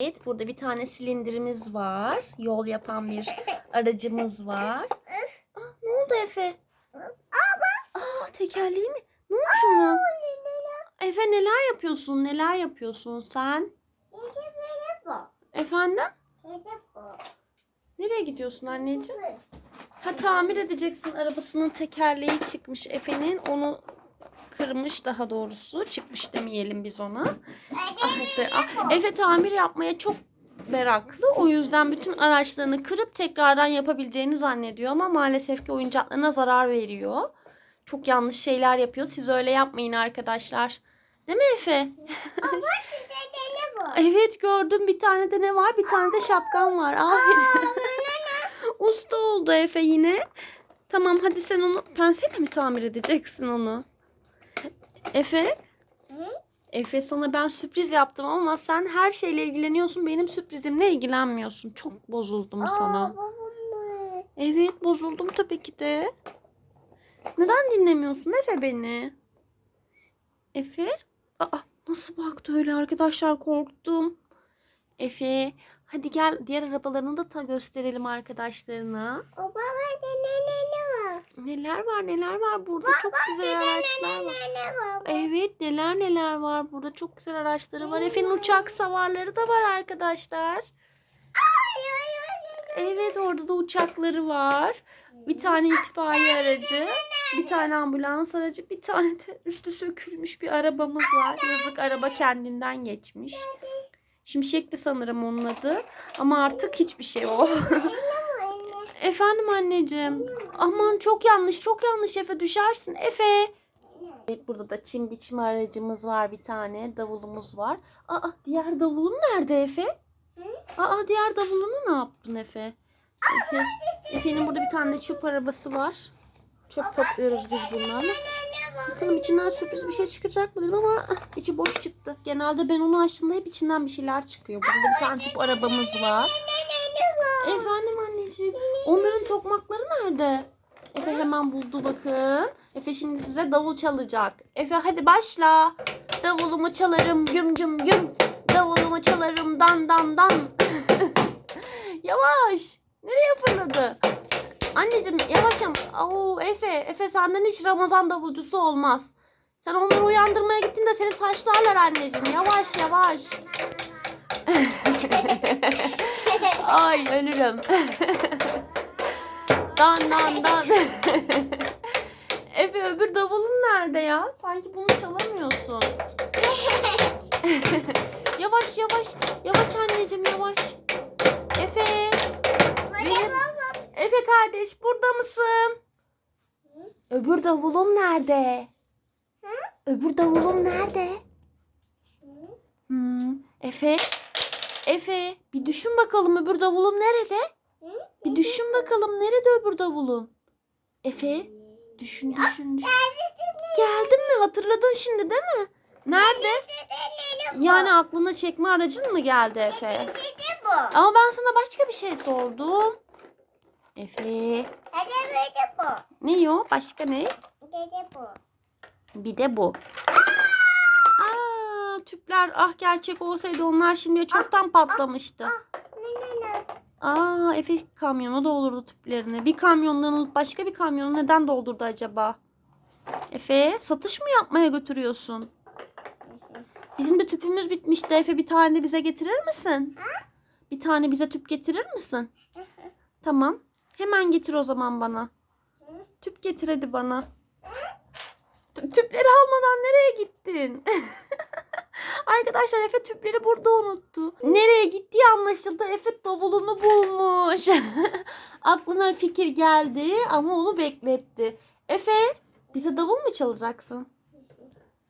Evet, burada bir tane silindirimiz var. Yol yapan bir aracımız var. Aa, ne oldu Efe? Aa, tekerleği mi? Ne oldu şuna? Efe neler yapıyorsun? Neler yapıyorsun sen? Efendim? Nereye gidiyorsun anneciğim? Ha tamir edeceksin. Arabasının tekerleği çıkmış Efe'nin. Onu kırmış daha doğrusu. Çıkmış demeyelim biz ona. Ah, Efe, ah, Efe tamir yapmaya çok meraklı. O yüzden bütün araçlarını kırıp tekrardan yapabileceğini zannediyor ama maalesef ki oyuncaklarına zarar veriyor. Çok yanlış şeyler yapıyor. Siz öyle yapmayın arkadaşlar. Değil mi Efe? Evet gördüm. Bir tane de ne var? Bir tane de şapkan var. Aferin. Usta oldu Efe yine. Tamam hadi sen onu penseyle mi tamir edeceksin onu? Efe? Efe sana ben sürpriz yaptım ama sen her şeyle ilgileniyorsun. Benim sürprizimle ilgilenmiyorsun. Çok bozuldum sana. Evet bozuldum tabii ki de. Neden dinlemiyorsun Efe beni? Efe? Aa, nasıl baktı öyle arkadaşlar korktum. Efe hadi gel diğer arabalarını da ta gösterelim arkadaşlarına. Neler var neler var burada çok güzel araçlar var. Evet neler neler var burada çok güzel araçları var. Efe'nin uçak savarları da var arkadaşlar. Evet orada da uçakları var. Bir tane itfaiye aracı, bir tane ambulans aracı, bir tane de üstü sökülmüş bir arabamız var. Yazık araba kendinden geçmiş. Şimşek de sanırım onun adı. Ama artık hiçbir şey o. Efendim anneciğim. Aman çok yanlış, çok yanlış Efe düşersin. Efe. Evet burada da çim biçme aracımız var bir tane. Davulumuz var. Aa diğer davulun nerede Efe? Aa diğer davulunu ne yaptın Efe? Efe. Efe'nin burada bir tane çöp arabası var. Çöp topluyoruz biz bunlarla. Bakalım içinden sürpriz bir şey çıkacak mı dedim ama ah, içi boş çıktı. Genelde ben onu açtığımda hep içinden bir şeyler çıkıyor. Burada bir tane tip arabamız var. Efendim anneciğim. Onların tokmakları nerede? Efe hemen buldu bakın. Efe şimdi size davul çalacak. Efe hadi başla. Davulumu çalarım güm güm güm. Davulumu çalarım dan dan dan. Yavaş. Nereye fırladı? Anneciğim yavaş ama. Oo, Efe, Efe senden hiç Ramazan davulcusu olmaz. Sen onları uyandırmaya gittiğinde seni taşlarlar anneciğim. Yavaş yavaş. Ay ölürüm. dan dan dan. Efe öbür davulun nerede ya? Sanki bunu çalamıyorsun. yavaş yavaş. Yavaş anneciğim yavaş. Efe. Benim... Efe kardeş burada mısın? Öbür davulum nerede? Öbür davulum nerede? Hmm, Efe. Efe bir düşün bakalım öbür davulum nerede? Bir düşün bakalım nerede öbür davulun? Efe düşün düşün düşün. Geldin mi? Hatırladın şimdi değil mi? Nerede? Yani aklına çekme aracın mı geldi Efe? Ama ben sana başka bir şey sordum. Efe. Ne o? Başka ne? Bir de bu. Aa, tüpler ah gerçek olsaydı onlar şimdiye çoktan patlamıştı. Aa Efe kamyonu doldurdu tüplerini. Bir kamyondan alıp başka bir kamyonu neden doldurdu acaba? Efe satış mı yapmaya götürüyorsun? Bizim de tüpümüz bitmişti. Efe bir tane bize getirir misin? Bir tane bize tüp getirir misin? Tamam. Hemen getir o zaman bana. Tüp getir hadi bana. Tü- Tüpleri almadan nereye gittin? Arkadaşlar Efe tüpleri burada unuttu. Nereye gittiği anlaşıldı. Efe davulunu bulmuş. Aklına fikir geldi ama onu bekletti. Efe bize davul mu çalacaksın?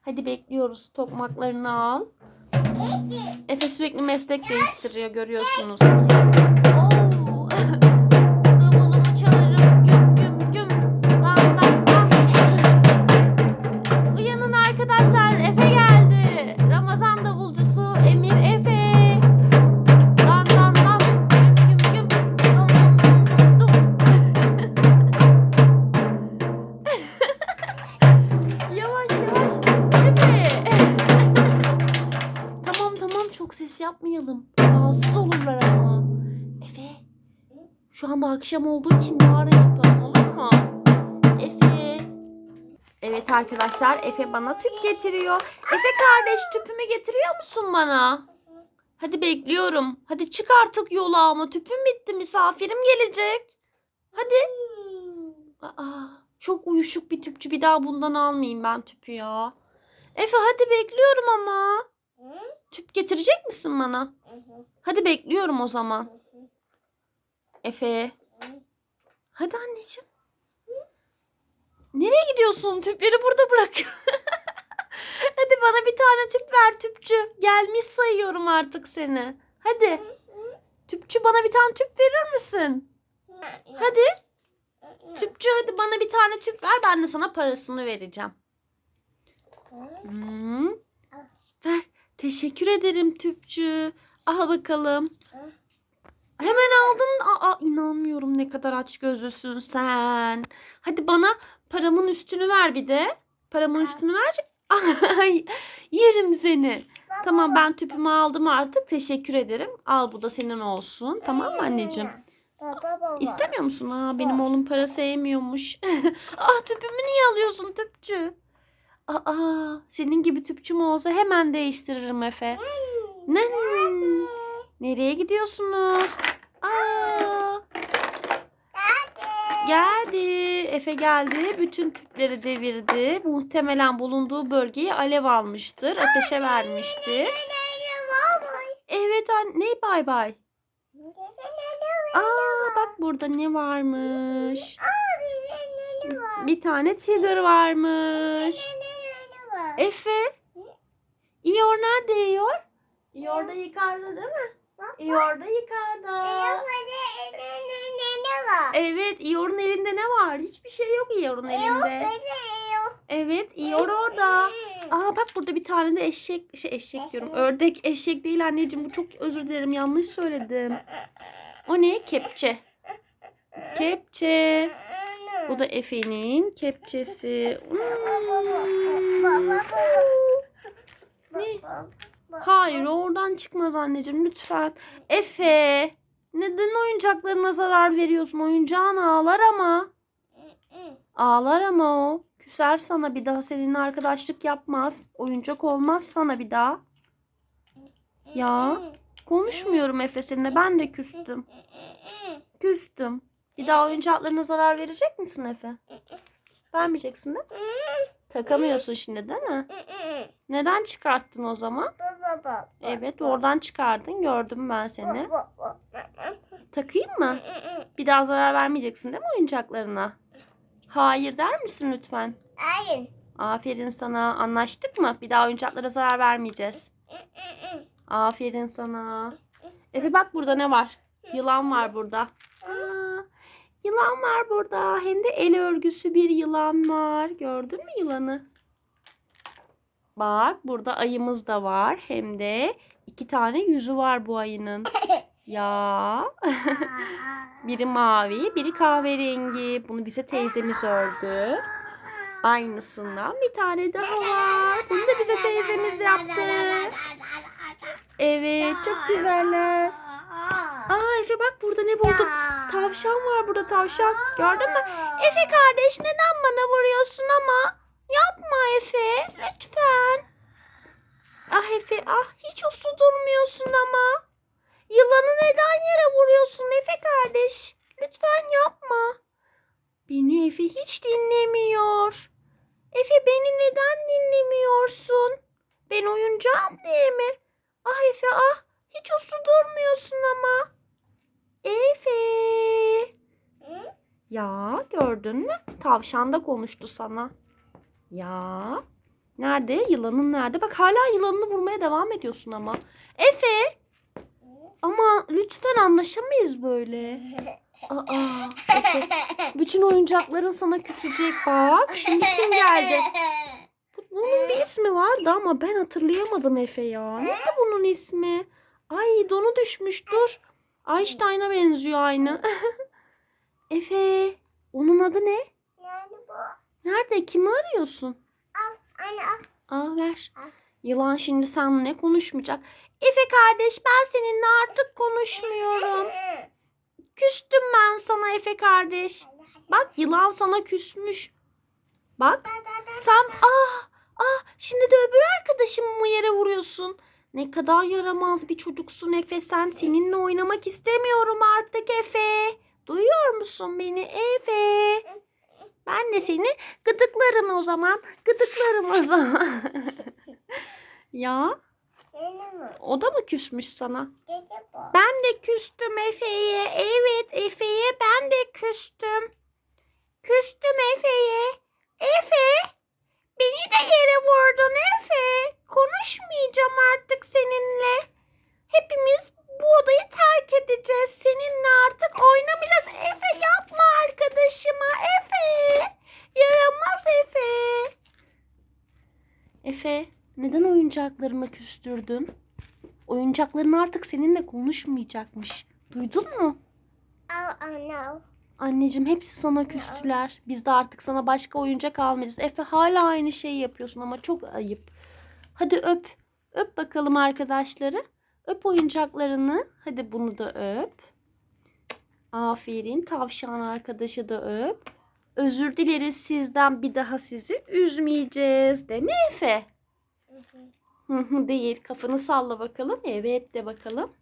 Hadi bekliyoruz. Tokmaklarını al. Efe sürekli meslek değiştiriyor görüyorsunuz. Oo. Akşam olduğu için yarın yapalım olur mu? Efe. Evet arkadaşlar Efe bana tüp getiriyor. Efe kardeş tüpümü getiriyor musun bana? Hadi bekliyorum. Hadi çık artık yola ama tüpüm bitti. Misafirim gelecek. Hadi. Aa, çok uyuşuk bir tüpçü. Bir daha bundan almayayım ben tüpü ya. Efe hadi bekliyorum ama. Tüp getirecek misin bana? Hadi bekliyorum o zaman. Efe. Hadi anneciğim. Nereye gidiyorsun? Tüpleri burada bırak. Hadi bana bir tane tüp ver tüpçü. Gelmiş sayıyorum artık seni. Hadi. Tüpçü bana bir tane tüp verir misin? Hadi. Tüpçü hadi bana bir tane tüp ver. Ben de sana parasını vereceğim. Hmm. Ver. Teşekkür ederim tüpçü. Aha bakalım. Hemen aldın. Aa inanmıyorum ne kadar aç gözlüsün sen. Hadi bana paramın üstünü ver bir de. Paramın üstünü ver. Ay, yerim seni. Tamam ben tüpümü aldım artık. Teşekkür ederim. Al bu da senin olsun. Tamam mı anneciğim? İstemiyor musun? Aa, benim oğlum para sevmiyormuş. ah tüpümü niye alıyorsun tüpçü? Aa, senin gibi tüpçüm olsa hemen değiştiririm Efe. Ne? Nereye gidiyorsunuz? Aa, geldi. Efe geldi. Bütün tüpleri devirdi. Muhtemelen bulunduğu bölgeyi alev almıştır. Ateşe vermiştir. Evet anne. Ne bay bay? Aa bak burada ne varmış. Bir tane tiger varmış. Efe. İyor nerede İyor? İyor da yukarıda değil mi? İyor da yukarıda. Evet İyor'un elinde ne var? Hiçbir şey yok İyor'un elinde. Evet İyor orada. Aa bak burada bir tane de eşek şey eşek diyorum. Ördek eşek değil anneciğim. Bu çok özür dilerim yanlış söyledim. O ne? Kepçe. Kepçe. Bu da Efe'nin kepçesi. Hmm. Ne? Hayır oradan çıkmaz anneciğim lütfen. Efe. Neden oyuncaklarına zarar veriyorsun? Oyuncağın ağlar ama. Ağlar ama o. Küser sana bir daha seninle arkadaşlık yapmaz. Oyuncak olmaz sana bir daha. Ya konuşmuyorum Efe seninle ben de küstüm. Küstüm. Bir daha oyuncaklarına zarar verecek misin Efe? Vermeyeceksin değil mi? Takamıyorsun şimdi değil mi? Neden çıkarttın o zaman? Evet oradan çıkardın gördüm ben seni. Takayım mı? Bir daha zarar vermeyeceksin değil mi oyuncaklarına? Hayır der misin lütfen? Hayır. Aferin sana. Anlaştık mı? Bir daha oyuncaklara zarar vermeyeceğiz. Aferin sana. Efe bak burada ne var? Yılan var burada. Aa, yılan var burada. Hem de el örgüsü bir yılan var. Gördün mü yılanı? Bak burada ayımız da var. Hem de iki tane yüzü var bu ayının. Ya. biri mavi, biri kahverengi. Bunu bize teyzemiz ördü. Aynısından bir tane daha var. Bunu da bize teyzemiz yaptı. Evet, çok güzeller. Aa Efe bak burada ne bulduk? Tavşan var burada tavşan. Gördün mü? Efe kardeş neden bana vuruyorsun ama? Yapma Efe. Lütfen. Ah Efe ah hiç uslu durmuyorsun ama. Yılanı neden yere vuruyorsun Efe kardeş? Lütfen yapma. Beni Efe hiç dinlemiyor. Efe beni neden dinlemiyorsun? Ben oyuncağım diye mi? Ah Efe ah hiç uslu durmuyorsun ama. Efe. Ya gördün mü? Tavşan da konuştu sana. Ya. Nerede? Yılanın nerede? Bak hala yılanını vurmaya devam ediyorsun ama. Efe. Ama lütfen anlaşamayız böyle. Aa, Efe. Bütün oyuncakların sana küsecek bak. Şimdi kim geldi? Bunun bir ismi vardı ama ben hatırlayamadım Efe ya. Neydi bunun ismi? Ay donu düşmüş dur. Einstein'a benziyor aynı. Efe onun adı ne? Nerede? Kimi arıyorsun? Al. Anne al. Aa ver. Al. Yılan şimdi seninle konuşmayacak. Efe kardeş ben seninle artık konuşmuyorum. Küstüm ben sana Efe kardeş. Bak yılan sana küsmüş. Bak sen ah ah şimdi de öbür arkadaşımı mı yere vuruyorsun? Ne kadar yaramaz bir çocuksun Efe sen. Seninle oynamak istemiyorum artık Efe. Duyuyor musun beni Efe? Ben de seni gıdıklarım o zaman. Gıdıklarım o zaman. ya o da mı küsmüş sana? Ben de küstüm Efe'ye. Evet Efe'ye ben de küstüm. Küstüm Efe'ye. Efe beni de yere vurdun Efe. Konuşmayacağım artık seninle. Hepimiz bu odayı terk edeceğiz. Seninle artık oynamayacağız. Efe yapma arkadaşıma Efe. Yaramaz Efe. Efe neden oyuncaklarımı küstürdün? Oyuncakların artık seninle konuşmayacakmış. Duydun mu? Anneciğim hepsi sana küstüler. Biz de artık sana başka oyuncak almayacağız. Efe hala aynı şeyi yapıyorsun ama çok ayıp. Hadi öp. Öp bakalım arkadaşları. Öp oyuncaklarını. Hadi bunu da öp. Aferin. Tavşan arkadaşı da öp. Özür dileriz sizden bir daha sizi üzmeyeceğiz. Değil mi Efe? Hı hı, Değil. Kafanı salla bakalım. Evet de bakalım.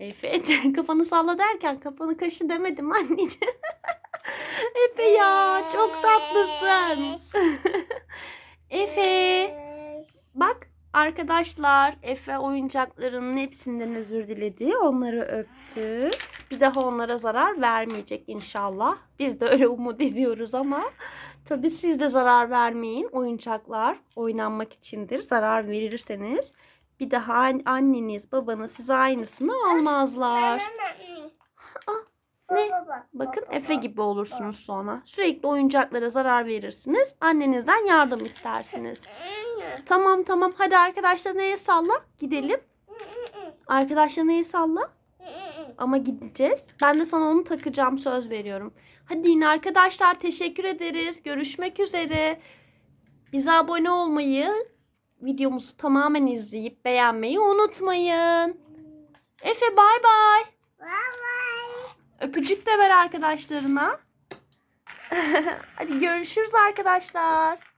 Evet. Kafanı salla derken kafanı kaşı demedim anneciğim. Efe ya çok tatlısın. Efe. Bak arkadaşlar Efe oyuncaklarının hepsinden özür diledi. Onları öptü. Bir daha onlara zarar vermeyecek inşallah. Biz de öyle umut ediyoruz ama tabii siz de zarar vermeyin. Oyuncaklar oynanmak içindir. Zarar verirseniz bir daha an- anneniz babanız size aynısını almazlar. ne? Bakın Efe gibi olursunuz sonra. Sürekli oyuncaklara zarar verirsiniz. Annenizden yardım istersiniz. Tamam tamam hadi arkadaşlarına el salla gidelim. Arkadaşlarına el salla ama gideceğiz. Ben de sana onu takacağım söz veriyorum. Hadi yine arkadaşlar teşekkür ederiz. Görüşmek üzere. Bize abone olmayı, videomuzu tamamen izleyip beğenmeyi unutmayın. Efe bay bay. Öpücük de ver arkadaşlarına. Hadi görüşürüz arkadaşlar.